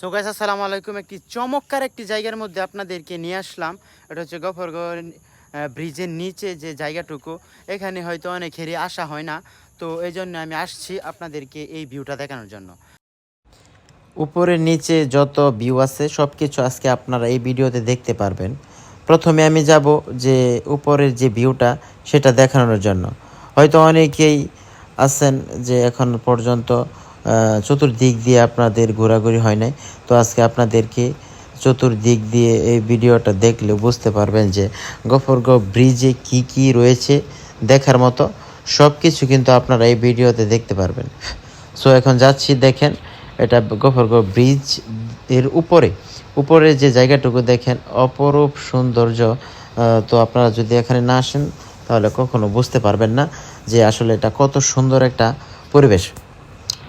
So guys আসসালামু আলাইকুম। একটি চমৎকার একটি জায়গার মধ্যে আপনাদেরকে নিয়ে আসলাম। এটা হচ্ছে গফরগড় ব্রিজের নিচে যে জায়গাটুকু। এখানে হয়তো অনেকেরই আসা হয় না। তো এই জন্য আমি আসছি আপনাদেরকে এই ভিউটা দেখানোর জন্য। উপরে নিচে যত ভিউ আছে সব কিছু আজকে আপনারা এই ভিডিওতে দেখতে পারবেন। প্রথমে আমি যাব যে উপরের যে ভিউটা সেটা দেখানোর জন্য। হয়তো অনেকেই আছেন যে এখন পর্যন্ত চতুর্দিক দিয়ে আপনাদের ঘোরাঘুরি হয় নাই। তো আজকে আপনাদেরকে চতুর্দিক দিয়ে এই ভিডিওটা দেখলে বুঝতে পারবেন যে গফরগাঁও ব্রিজে কি কি রয়েছে দেখার মতো। সব কিছু কিন্তু আপনারা এই ভিডিওতে দেখতে পারবেন। সো এখন যাচ্ছি, দেখেন, এটা গফরগাঁও ব্রিজের উপরে। উপরে যে জায়গাটুকু দেখেন, অপরূপ সৌন্দর্য তো আপনারা যদি এখানে না আসেন, তাহলে কখনো বুঝতে পারবেন না যে আসলে এটা কত সুন্দর একটা পরিবেশ।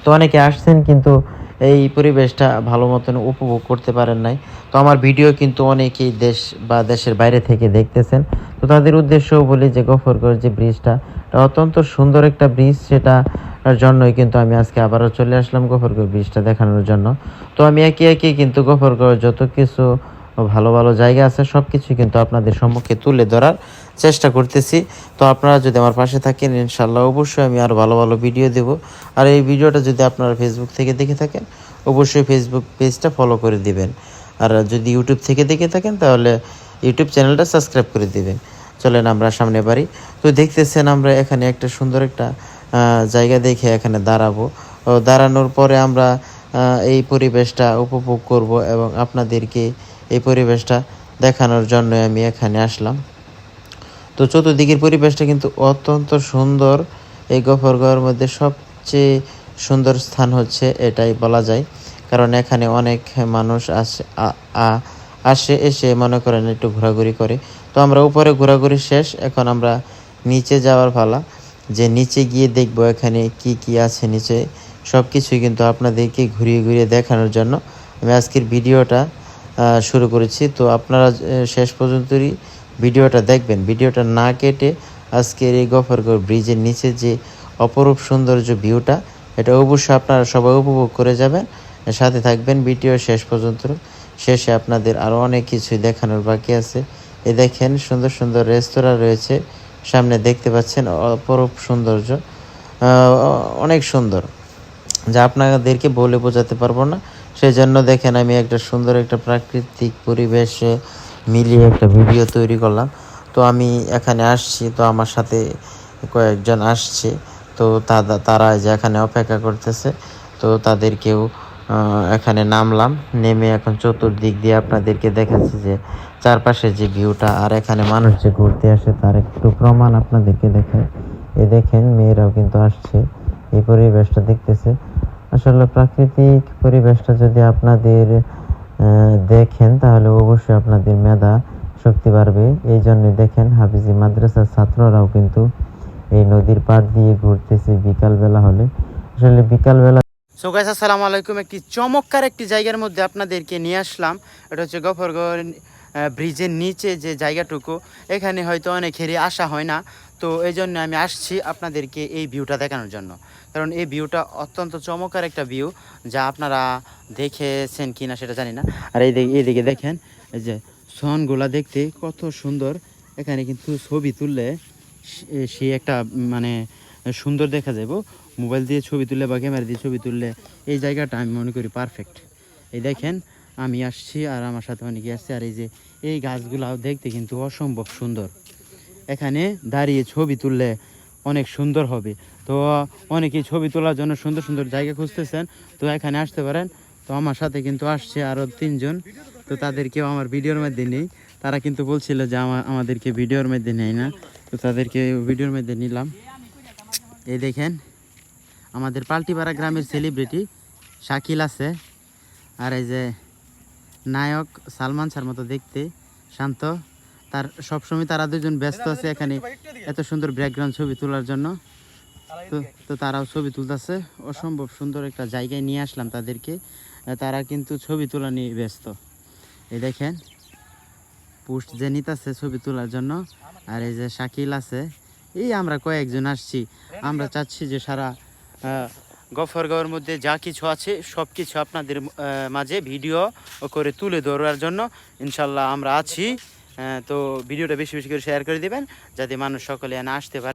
তো অনেকে আসছেন কিন্তু এই পরিবেশটা ভালো মতন উপভোগ করতে পারেন নাই। তো আমার ভিডিও কিন্তু অনেকেই দেশ বা দেশের বাইরে থেকে দেখতেছেন। তো তাদের উদ্দেশ্যও বলি যে গফরগড় যে ব্রিজটা অত্যন্ত সুন্দর একটা ব্রিজ, সেটা জন্যই কিন্তু আমি আজকে আবারও চলে আসলাম গফরগড় ব্রিজটা দেখানোর জন্য। তো আমি একে একে কিন্তু গফরগড় যত কিছু ভালো ভালো জায়গা আছে সব কিছু কিন্তু আপনাদের সম্মুখে তুলে ধরার চেষ্টা করতেছি। তো আপনারা যদি আমার পাশে থাকেন ইনশাল্লাহ অবশ্যই আমি আরও ভালো ভালো ভিডিও দেব। আর এই ভিডিওটা যদি আপনারা ফেসবুক থেকে দেখে থাকেন, অবশ্যই ফেসবুক পেজটা ফলো করে দিবেন। আর যদি ইউটিউব থেকে দেখে থাকেন, তাহলে ইউটিউব চ্যানেলটা সাবস্ক্রাইব করে দিবেন। চলেন আমরা সামনে বাড়ি। তো দেখতেছেন আমরা এখানে একটা সুন্দর একটা জায়গা দেখে এখানে দাঁড়াবো। দাঁড়ানোর পরে আমরা এই পরিবেশটা উপভোগ করব এবং আপনাদেরকে এই পরিবেশটা দেখানোর জন্য আমি এখানে আসলাম। তো চতুর্দিকের পরিবেশটা কিন্তু অত্যন্ত সুন্দর। এই গফরগাঁওয়ের মধ্যে সবচেয়ে সুন্দর স্থান হচ্ছে এটাই বলা যায়। কারণ এখানে অনেক মানুষ আসে আসে, এসে মনে করেন একটু ঘোরাঘুরি করে। তো আমরা উপরে ঘোরাঘুরি শেষ, এখন আমরা নিচে যাওয়ার পালা। যে নিচে গিয়ে দেখব এখানে কি কি আছে নিচে সব কিছুই কিন্তু আপনাদেরকে ঘুরিয়ে ঘুরিয়ে দেখানোর জন্য। আমি আজকের ভিডিওটা শুরু করেছি। তো আপনারা শেষ পর্যন্তই ভিডিওটা দেখবেন। ভিডিওটা না কেটে আজকের এই গফরগড় ব্রিজের নিচে যে অপরূপ সৌন্দর্য ভিউটা, এটা অবশ্যই আপনারা সবাই উপভোগ করে যাবেন। সাথে থাকবেন ভিডিও শেষ পর্যন্ত। শেষে আপনাদের আরও অনেক কিছুই দেখানোর বাকি আছে। এ দেখেন, সুন্দর সুন্দর রেস্তোরাঁ রয়েছে। সামনে দেখতে পাচ্ছেন অপরূপ সৌন্দর্য। অনেক সুন্দর। যা আপনাদেরকে বলে বোঝাতে পারব না। সেই জন্য দেখেন আমি একটা সুন্দর একটা প্রাকৃতিক পরিবেশে মিলিয়ে একটা ভিডিও তৈরি করলাম। তো আমি এখানে আসছি, তো আমার সাথে কয়েকজন আসছে। তো তারা যে এখানে অপেক্ষা করতেছে, তো তাদেরকেও এখানে নামলাম। নেমে এখন চতুর্দিক দিয়ে আপনাদেরকে দেখাচ্ছি যে চারপাশে যে ভিউটা, আর এখানে মানুষ যে ঘুরতে আসে তার একটু প্রমাণ আপনাদেরকে দেখায় এ দেখেন, মেয়েরাও কিন্তু আসছে। এই পরিবেশটা দেখতেছে। আসলে প্রাকৃতিক পরিবেশটা যদি আপনাদের দেখেন, তাহলে অবশ্যই আপনাদের মেধা শক্তি বাড়বে। এই জন্যই দেখেন, হাফিজি মাদ্রাসার ছাত্ররাও কিন্তু এই নদীর পাড় দিয়ে ঘুরতেছে বিকালবেলা হলে। আসলে বিকালবেলা সো গাইস আসসালামু আলাইকুম। একটি চমৎকার একটি জায়গার মধ্যে আপনাদেরকে নিয়ে আসলাম। এটা হচ্ছে গফরগড় ব্রিজের নিচে যে জায়গাটুকু, এখানে হয়তো অনেকেরই আসা হয় না। তো এই জন্য আমি আসছি আপনাদেরকে এই ভিউটা দেখানোর জন্য। কারণ এই ভিউটা অত্যন্ত চমৎকার একটা ভিউ, যা আপনারা দেখেছেন কি না সেটা জানি না। আর এই দিকে এইদিকে দেখেন, এই যে সনগুলা দেখতে কত সুন্দর। এখানে কিন্তু ছবি তুললে সে একটা মানে সুন্দর দেখা যাবে মোবাইল দিয়ে ছবি তুললে বা ক্যামেরা দিয়ে ছবি তুললে এই জায়গাটা আমি মনে করি পারফেক্ট এই দেখেন আমি আসছি আর আমার সাথে অনেকে আসছে আর এই যে এই গাছগুলাও দেখতে কিন্তু অসম্ভব সুন্দর। এখানে দাঁড়িয়ে ছবি তুললে অনেক সুন্দর হবে। তো অনেকেই ছবি তোলার জন্য সুন্দর সুন্দর জায়গা খুঁজতেছেন। তো এখানে আসতে পারেন। তো আমার সাথে কিন্তু আসছে আরও তিনজন। তো তাদেরকেও আমার ভিডিওর মধ্যে নেই। তারা কিন্তু বলছিল যে আমার আমাদেরকে ভিডিওর মধ্যে নেই না। তো তাদেরকে ভিডিওর মধ্যে নিলাম। এই দেখেন, আমাদের পাল্টিপাড়া গ্রামের সেলিব্রিটি শাকিল আছে। আর এই যে নায়ক সালমান শাহর মতো দেখতে শান্ত। তার সবসময় তারা দুজন ব্যস্ত আছে এখানে। এত সুন্দর ব্যাকগ্রাউন্ড ছবি তোলার জন্য। তো তো তারাও ছবি তুলতেছে। অসম্ভব সুন্দর একটা জায়গায় নিয়ে আসলাম তাদেরকে। তারা কিন্তু ছবি তোলা নিয়ে ব্যস্ত। এই দেখেন, পোস্ট যে নিতেছে ছবি তোলার জন্য, আর এই যে শাকিল আছে। এই আমরা কয়েকজন আসছি। আমরা চাচ্ছি যে সারা গফরগাঁওয়ের মধ্যে যা কিছু আছে, সব কিছু আপনাদের মাঝে ভিডিও করে তুলে ধরার জন্য ইনশাল্লাহ আমরা আছি। তো ভিডিওটা বেশি বেশি করে শেয়ার করে দেবেন, যাতে মানুষ সকলে এনে আসতে পারে।